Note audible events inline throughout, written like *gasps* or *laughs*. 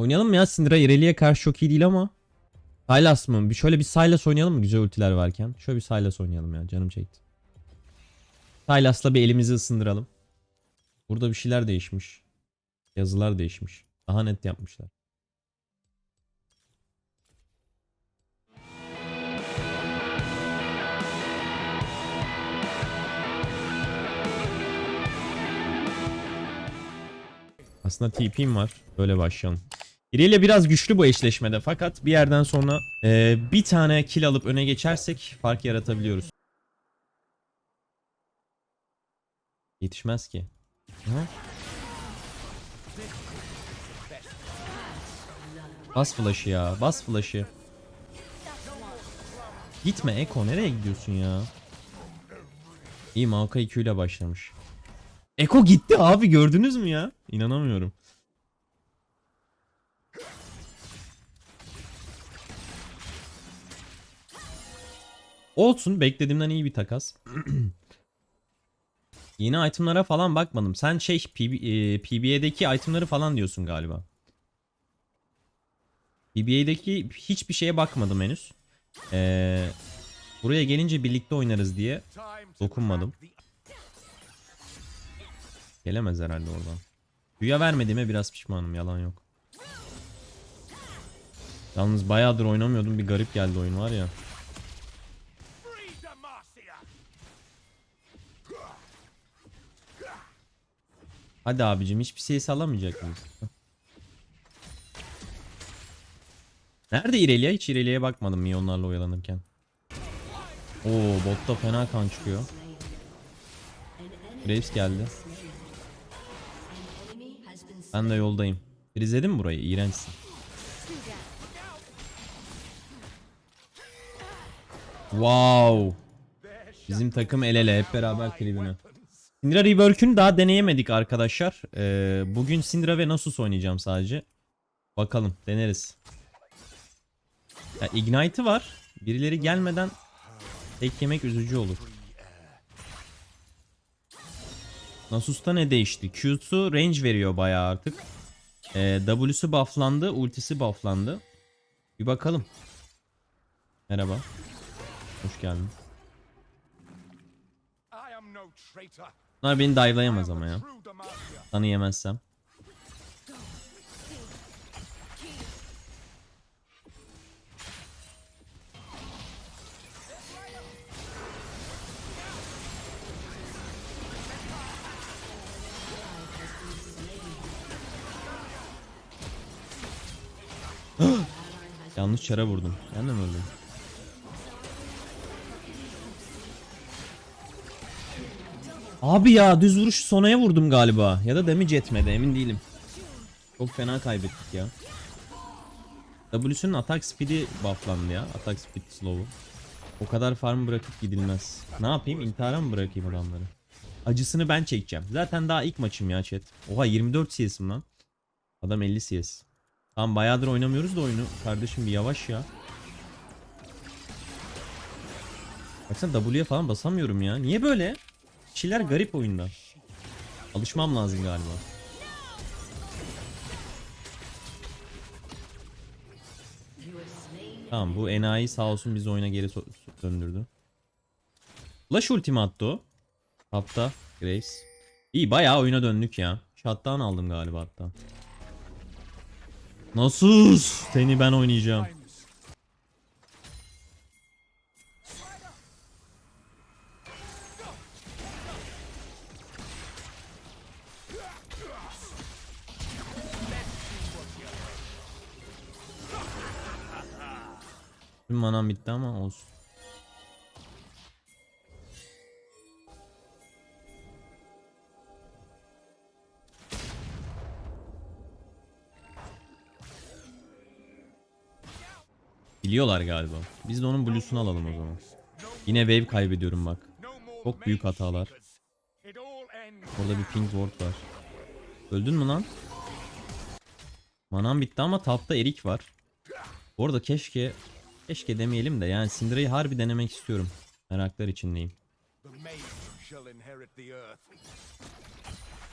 Oynayalım mı ya? Syndra Irelia'ya karşı çok iyi değil ama. Sylas mı? Bir şöyle bir Sylas oynayalım mı güzel ultiler varken? Şöyle bir Sylas oynayalım ya. Canım çekti. Sylas'la bir elimizi ısındıralım. Burada bir şeyler değişmiş. Yazılar değişmiş. Daha net yapmışlar. Aslında TP'm var. Böyle başlayalım. Irelia biraz güçlü bu eşleşmede fakat bir yerden sonra e, bir tane kill alıp öne geçersek fark yaratabiliyoruz. Yetişmez ki. Aha. Bas flash'ı ya. Bas flash'ı. Gitme Eko. Nereye gidiyorsun ya? İyi Maokai Q ile başlamış. Eko gitti abi gördünüz mü ya? İnanamıyorum. Olsun beklediğimden iyi bir takas. *clears throat* Yeni itemlara falan bakmadım. Sen şey PB, e, PBA'deki itemları falan diyorsun galiba. PBA'deki hiçbir şeye bakmadım henüz. Ee, buraya gelince birlikte oynarız diye dokunmadım. Gelemez herhalde oradan. Güya vermediğime biraz pişmanım yalan yok. Yalnız bayağıdır oynamıyordum bir garip geldi oyun var ya. Hadi abicim hiçbir şey salamayacak mıyız? Nerede İrelia? Hiç İrelia'ya bakmadım milyonlarla oyalanırken. Oo botta fena kan çıkıyor. Graves geldi. Ben de yoldayım. İzledin mi burayı? İğrençsin. Wow. Bizim takım el ele hep beraber tribüne. Syndra Rework'ünü daha deneyemedik arkadaşlar. Ee, bugün Syndra ve Nasus oynayacağım sadece. Bakalım deneriz. Ya, Ignite'ı var. Birileri gelmeden tek yemek üzücü olur. Nasus'ta ne değişti? Q'su range veriyor bayağı artık. Ee, W'su bufflandı, ultisi bufflandı. Bir bakalım. Merhaba. Hoş geldin. Bunlar beni dive'layamaz ama ya. Sana yemezsem. *gasps* Yanlış çara vurdum. Ben de öldüm? Abi ya düz vuruş sonaya vurdum galiba. Ya da damage etmedi emin değilim. Çok fena kaybettik ya. W'sunun atak speed'i bufflandı ya. Atak speed slow'u. O kadar farm bırakıp gidilmez. Ne yapayım? İntihara mı bırakayım adamları? Acısını ben çekeceğim. Zaten daha ilk maçım ya chat. Oha 24 CS'im lan. Adam 50 CS. Tamam bayağıdır oynamıyoruz da oyunu. Kardeşim bir yavaş ya. Baksana W'ye falan basamıyorum ya. Niye böyle? Şeyler garip oyunda. Alışmam lazım galiba. Tamam bu enayi sağ olsun bizi oyuna geri so- döndürdü. Flash ultimi attı o. Hatta Grace. İyi bayağı oyuna döndük ya. Shutdown aldım galiba hatta. Nasıl? Seni ben oynayacağım. Manam bitti ama olsun. Biliyorlar galiba. Biz de onun blues'unu alalım o zaman. Yine wave kaybediyorum bak. Çok büyük hatalar. Orada bir pink ward var. Öldün mü lan? Manam bitti ama tapta erik var. Bu arada keşke keşke demeyelim de yani Syndra'yı harbi denemek istiyorum. Meraklar içindeyim.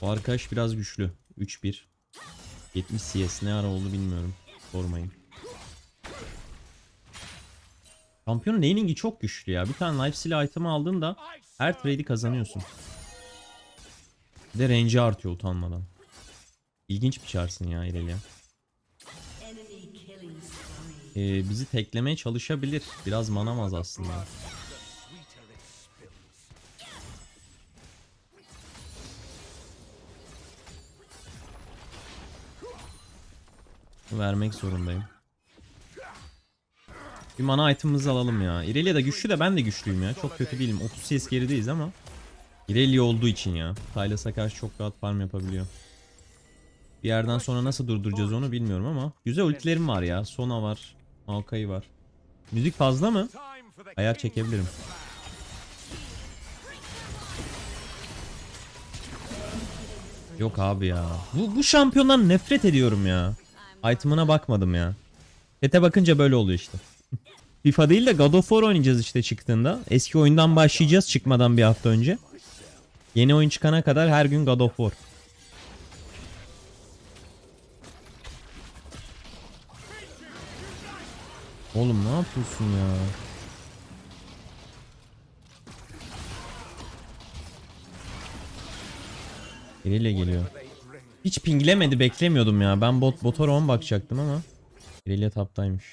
Bu arkadaş biraz güçlü. 3-1. 70 CS ne ara oldu bilmiyorum. Sormayın. Şampiyonun laning'i çok güçlü ya. Bir tane life steal item'ı aldığında her trade'i kazanıyorsun. Bir de range'i artıyor utanmadan. İlginç bir çarsın ya Irelia. Ee, bizi teklemeye çalışabilir. Biraz manamaz aslında. Vermek zorundayım. Bir mana item'ımızı alalım ya. Irelia da güçlü de ben de güçlüyüm ya. Çok kötü değilim. 30 CS gerideyiz ama. Irelia olduğu için ya. Tylas'a karşı çok rahat farm yapabiliyor. Bir yerden sonra nasıl durduracağız onu bilmiyorum ama. Güzel ultilerim var ya. Sona var. Maokai var. Müzik fazla mı? Ayar çekebilirim. Yok abi ya. Bu, bu şampiyondan nefret ediyorum ya. Item'ına bakmadım ya. Chat'e bakınca böyle oluyor işte. *laughs* FIFA değil de God of War oynayacağız işte çıktığında. Eski oyundan başlayacağız çıkmadan bir hafta önce. Yeni oyun çıkana kadar her gün God of War. Oğlum ne yapıyorsun ya? Biriyle geliyor. Hiç pinglemedi beklemiyordum ya. Ben bot bota roam bakacaktım ama. Biriyle taptaymış.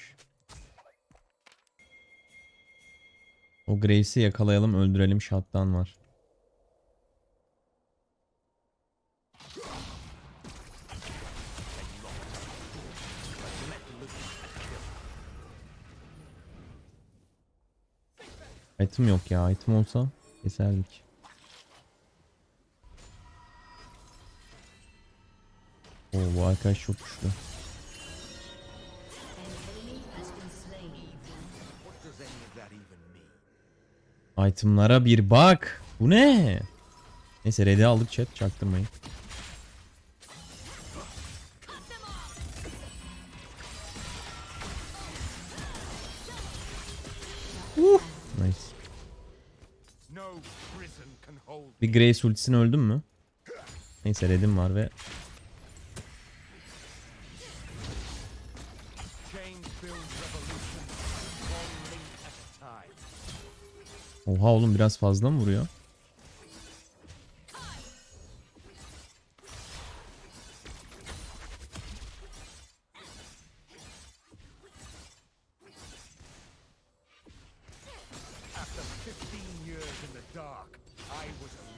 O Graves'i yakalayalım öldürelim shot'tan var. Item yok ya. Item olsa keserdik. Oo bu arkadaş çok güçlü. Itemlara bir bak. Bu ne? Neyse red'i aldık chat çaktırmayın. Bir Grace ultisini öldüm mü? Neyse red'im var ve. Oha oğlum biraz fazla mı vuruyor?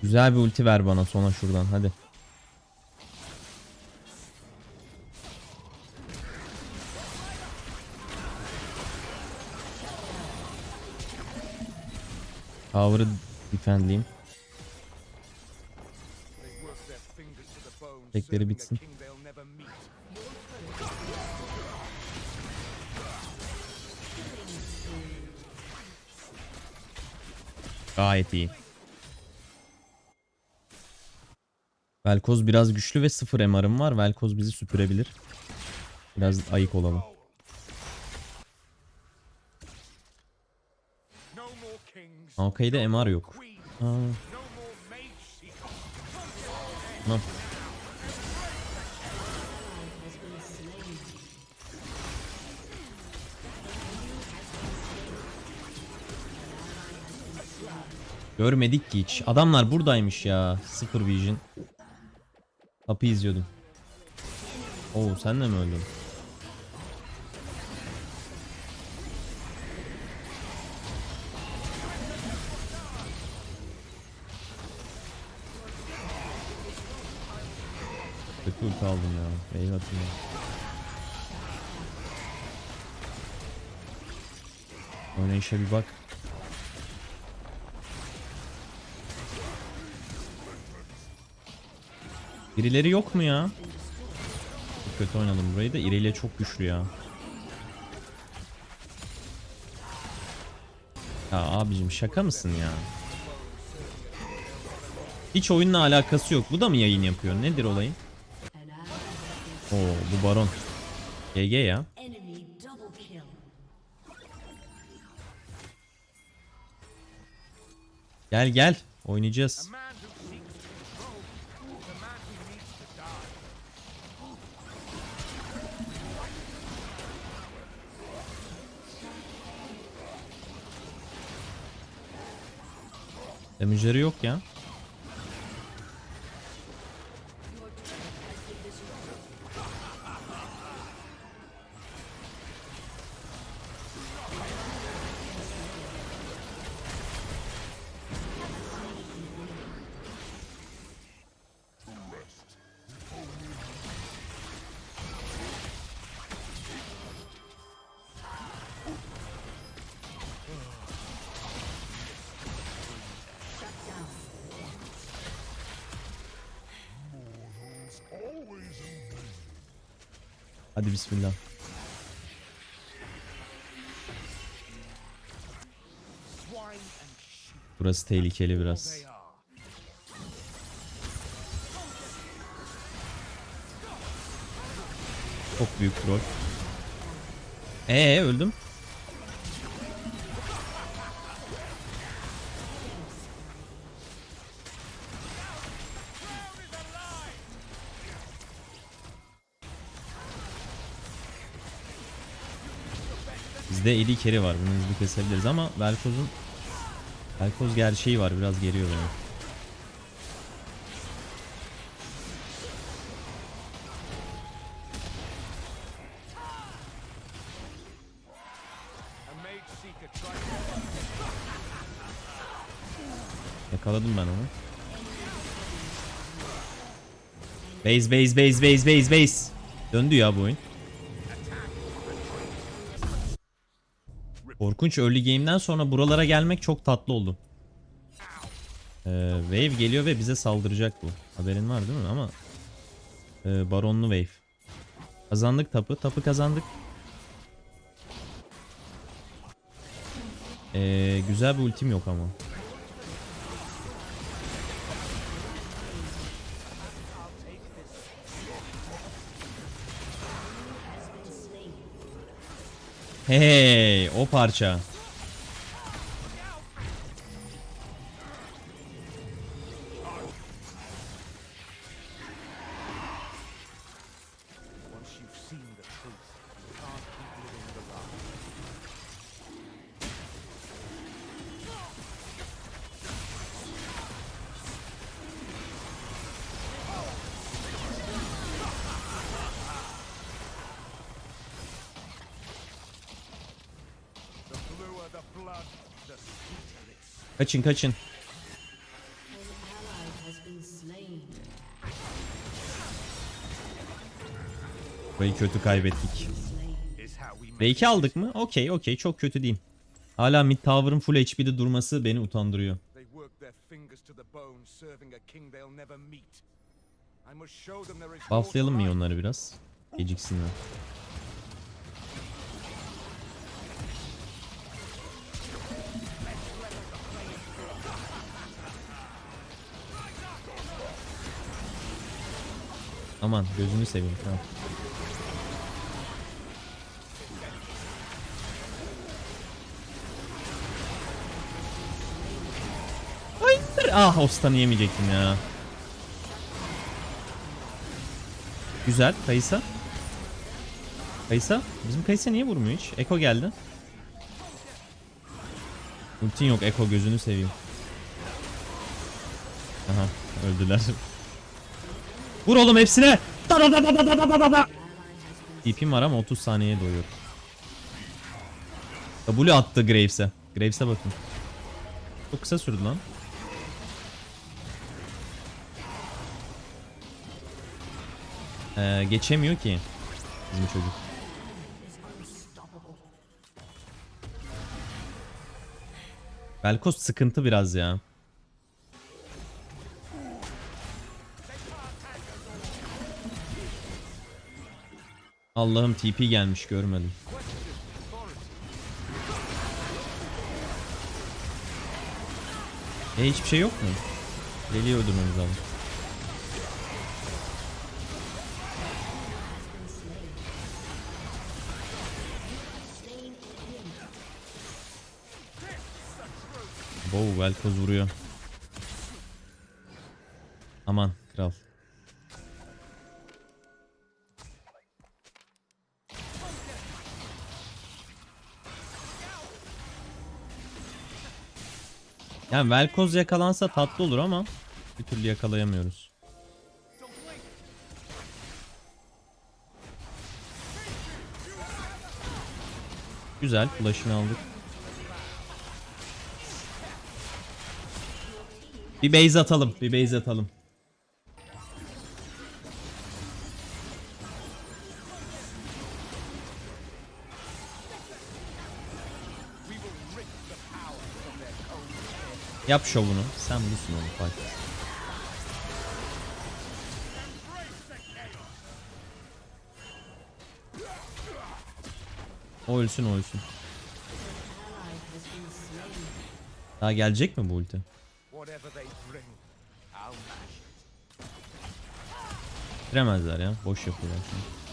Güzel bir ulti ver bana sona şuradan hadi. Tower'ı defendleyeyim. Tekleri bitsin. Gayet iyi. Velkoz biraz güçlü ve sıfır MR'ım var. Velkoz bizi süpürebilir. Biraz ayık olalım. Maokai'de MR yok. Aa. Görmedik ki hiç. Adamlar buradaymış ya. Sıfır vision. Kapı izliyordum. Oo sen de mi öldün? Kötü ulti aldım ya. Eyvatım ya. Oynayışa bir bak. Birileri yok mu ya? Çok kötü oynadım burayı da İrelia çok güçlü ya. Ya abicim şaka mısın ya? Hiç oyunla alakası yok. Bu da mı yayın yapıyor? Nedir olayın? Oo bu baron. GG ya. Gel gel. Oynayacağız. Damage'leri yok ya. Hadi bismillah. Burası tehlikeli biraz. Çok büyük troll. Ee öldüm. Bizde eli keri var. Bunu hızlı kesebiliriz ama Velkoz'un Velkoz gerçeği var. Biraz geriyor beni. Yakaladım ben onu. Base base base base base base. Döndü ya bu oyun. Korkunç early game'den sonra buralara gelmek çok tatlı oldu. Ee, wave geliyor ve bize saldıracak bu. Haberin var değil mi? Ama e, baronlu wave. Kazandık tapı. Tapı kazandık. Ee, güzel bir ultim yok ama. Hey, o parça. Kaçın kaçın. Burayı kötü kaybettik. B2 aldık mı? Okey okey çok kötü değil. Hala mid tower'ın full HP'de durması beni utandırıyor. Bufflayalım mı onları biraz? Geciksinler. Aman gözünü seveyim. Tamam. Hayır. Ah Ostan'ı yemeyecektim ya. Güzel. Kayısa. Kayısa. Bizim Kayısa niye vurmuyor hiç? Eko geldi. Ultin yok Eko gözünü seveyim. Aha öldüler. *laughs* Vur oğlum hepsine. Da da da da da da da da. TP'm var ama 30 saniyeye doyuyor. W attı Graves'e. Graves'e bakın. Çok kısa sürdü lan. Ee, geçemiyor ki bizim çocuk. Belkos sıkıntı biraz ya. Allah'ım TP gelmiş görmedim. E hiçbir şey yok mu? Deliği öldürmemiz lazım. Wow, Velkoz vuruyor. Aman kral. Yani Velkoz yakalansa tatlı olur ama bir türlü yakalayamıyoruz. Güzel flash'ını aldık. Bir base atalım, bir base atalım. Yap şovunu. Sen busun onu Fight. O ölsün o ölsün. Daha gelecek mi bu ulti? Bitiremezler ya. Boş yapıyorlar şimdi.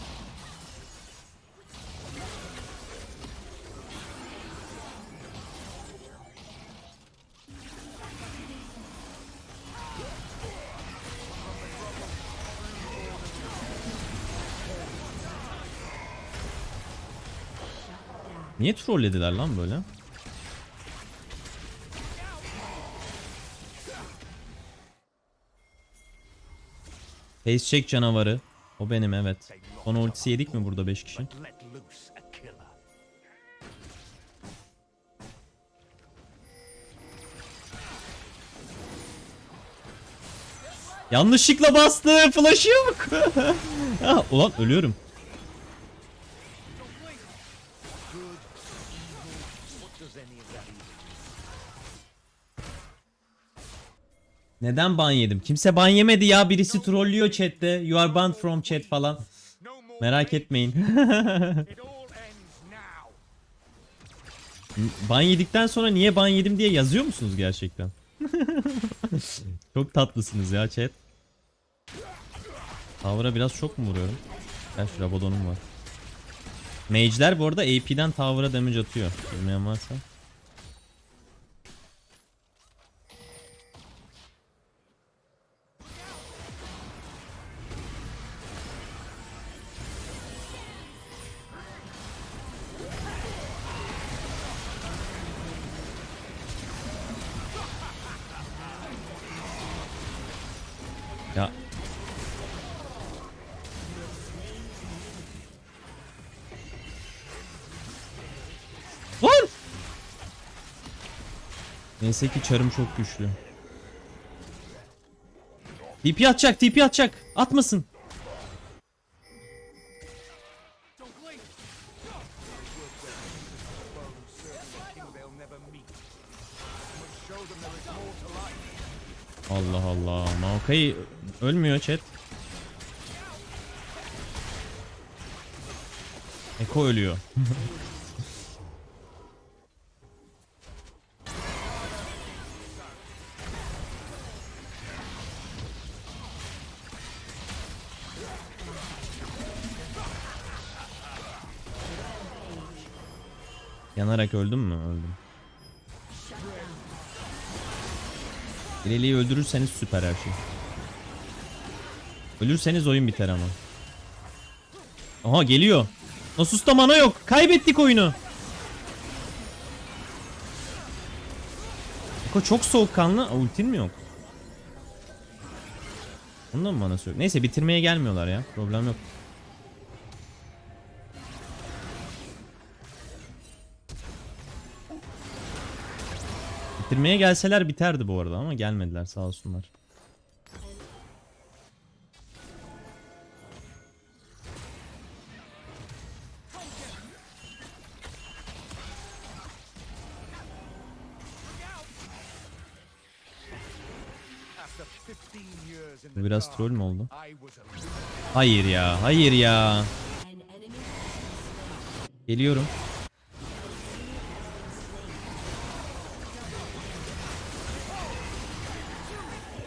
Niye trollediler lan böyle? Face check canavarı. O benim evet. Son ultisi yedik mi burada 5 kişi? Yanlışlıkla bastı. Flash'ı yok. *laughs* Ulan ölüyorum. Neden ban yedim? Kimse ban yemedi ya. Birisi trollüyor chatte. You are banned from chat falan. Merak etmeyin. *laughs* Ban yedikten sonra niye ban yedim diye yazıyor musunuz gerçekten? *laughs* çok tatlısınız ya chat. Tower'a biraz çok mu vuruyorum? Gel şu Rabadon'um var. Mage'ler bu arada AP'den Tower'a damage atıyor. Bilmeyen varsa. Neyse ki çarım çok güçlü. TP atacak, TP atacak. Atmasın. Allah Allah. Maokai ölmüyor chat. Eko ölüyor. *laughs* Yanarak öldüm mü? Öldüm. İleriyi öldürürseniz süper her şey. Ölürseniz oyun biter ama. Aha geliyor. Nasus'ta mana yok. Kaybettik oyunu. Eko çok soğukkanlı. Aa, Ultin mi yok? Ondan mı manası yok? Neyse bitirmeye gelmiyorlar ya. Problem yok. Bitirmeye gelseler biterdi bu arada ama gelmediler sağ olsunlar. After 15 years in Bu biraz troll mü oldu? Hayır ya, hayır ya. Geliyorum.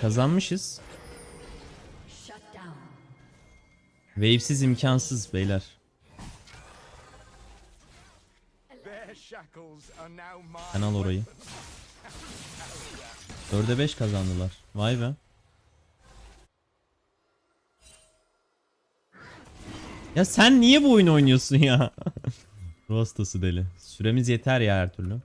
Kazanmışız. Wave'siz imkansız beyler. Their shackles are now mine. Sen al orayı. 4'e 5 kazandılar. Vay be. Ya sen niye bu oyunu oynuyorsun ya? *laughs* Ruh hastası deli. Süremiz yeter ya her türlü.